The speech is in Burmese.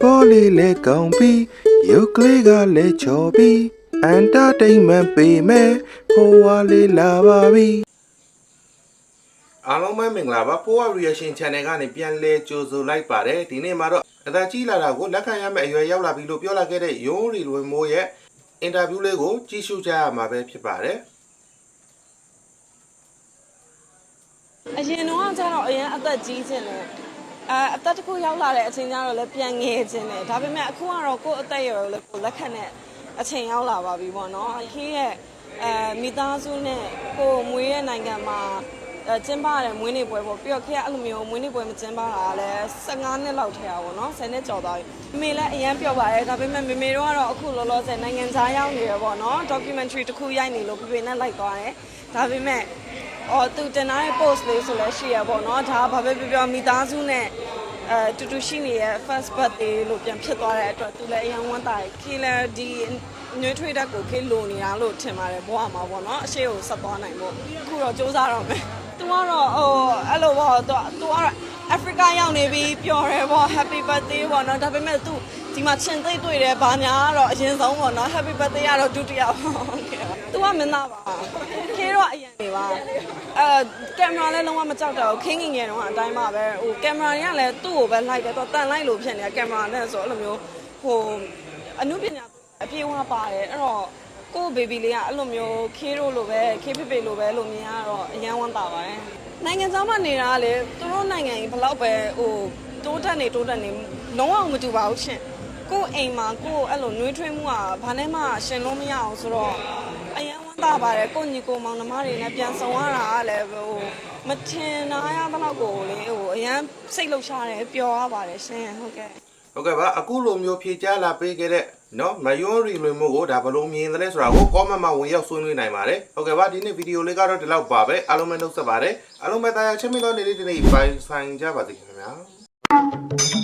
ပေါ်လေးလဲကောင်းပြီးရုပ်ကလေးကလည်းချော်ပြီးအန်တာတိန်မန်ပေးမယ်ဖိုးဝါလေးလာပါပြီအားလုံးပဲမင်္ဂလာပါဖိုးဝါ reaction channel ကနေပြန်လဲကြိုဆိုလိုက်ပါတယ်ဒီနေ့မှာတော့အသာကြီးလာတာကိုလက်ခံရမယ့်အရွယ်ရောက်လာပြီလို့ပြောလာခဲ့တဲ့ယုံရီလွင်မိုးရဲ့အင်တာဗျူးလေးကိုကြည့်ရှုကြရမှာပဲဖြစ်ပါတယ်အရင်တော့ကျတော့အရင်အသက်ကြီးခြင်းတယ် အဲအသက်တစ်ခုရောက်လာတဲ့အချိန်ကျတော့လည်းပြန်ငယ်ခြင်းတယ်ဒါပေမဲ့အခုကတော့ကိုယ့်အသက်အရွယ်ကိုလည်းကိုယ်လက်ခံတဲ့အချိန်ရောက်လာပါပြီပေါ့နော်ခေးရဲ့အဲမိသားစုနဲ့ကိုယ်မွေးရဲ့နိုင်ငံမှာအဲကျင်းပတဲ့မွေးနေ့ပွဲပေါ့ပြီးတော့ခေးကအဲ့လိုမျိုးမွေးနေ့ပွဲမကျင်းပတာကလည်း15နှစ်လောက်ထဲတာပေါ့နော်10နှစ်ကျော်သွားပြီမမေလည်းအရင်ပြောပါတယ်ဒါပေမဲ့မမေတို့ကတော့အခုလောလောဆယ်နိုင်ငံခြားရောက်နေရပေါ့နော် documentary တစ်ခုရိုက်နေလို့ပြပြနဲ့လိုက်သွားတယ်ဒါပေမဲ့ အော်သူတင်ထားတဲ့ post လေးဆိုလည်းရှိရပေါ့နော်ဒါဘာပဲပြောပြောမိသားစုနဲ့အဲတူတူရှိနေတဲ့ first birthday လို့ပြန်ဖြစ်သွားတဲ့အတွက်သူလည်းအရင်ဝမ်းတာခေလည်းဒီညွှန်းထွေးတက်ကိုခေလိုနေတာလို့ထင်ပါတယ်ဘဝမှာပေါ့နော်အရှိကိုဆက်သွားနိုင်ဖို့အခုတော့စူးစမ်းတော့မယ်သူကတော့ဟိုအဲ့လိုပေါ့သူသူကတော့ Africa ရောက်နေပြီပျော်တယ်ပေါ့ happy birthday ပေါ့နော်ဒါပေမဲ့သူဒီမှာချင်သိတွေ့တယ်ဘာများကတော့အရင်ဆုံးပေါ့နော် happy birthday ကတော့ဒုတိယပေါ့ဟုတ်ကဲ့သူကမင်းသားပါခေတော့အရင်နေပါအဲ ကင်မရာလည်းလုံးဝမကြောက်တော့ဘူးခင်းငင်ငယ်တော့အတိုင်းပါပဲဟိုကင်မရာတွေကလည်းသူ့ကိုပဲလိုက်တယ်သူတန်လိုက်လို့ဖြစ်နေတာကင်မရာနဲ့ဆိုအဲ့လိုမျိုးဟိုအမှုပညာအပြေဝပါတယ်အဲ့တော့ကိုဘေဘီလေးကအဲ့လိုမျိုးခေတို့လိုပဲခေဖေဖေလိုပဲလို့မြင်ရတော့အရန်ဝမ်းသာပါတယ်နိုင်ငံသားမှနေတာကလေသူတို့နိုင်ငံကြီးဘလောက်ပဲဟိုတိုးတက်နေတိုးတက်နေလုံးဝမတူပါဘူးရှင်ကို့အိမ်မှာကို့အဲ့လိုနှွေးထွေးမှုကဘာနဲ့မှရှင်လို့မရအောင်ဆိုတော့အရ န်ဝမ်းသာပါတယ်ကိုညီကိုမောင်နှမတွေနဲ့ပြန်ဆောင်ရတာကလည်းဟိုမထင်နာရသလောက်ကိုလေဟိုအရန်စိတ်လှုပ်ရှားတယ်ပျော်ရပါတယ်ရှင်ဟုတ်ကဲ့ဟုတ်ကဲ့ပါအခုလိုမျိုးဖြေကြားလာပေးခဲ့တဲ့နော်မယွန်းရီလွင်မို့ကိုဒါဘယ်လိုမြင်သလဲဆိုတာကို comment မှာဝင်ရောက်ဆွေးနွေးနိုင်ပါတယ်ဟုတ်ကဲ့ပါဒီနေ့ဗီဒီယိုလေးကတော့ဒီလောက်ပါပဲအားလုံးပဲနှုတ်ဆက်ပါတယ်အားလုံးပဲတာယာချင်းမီလို့နေလေးဒီနေ့ဘိုင်ဆိုင်ကြပါစေခင်ဗျာ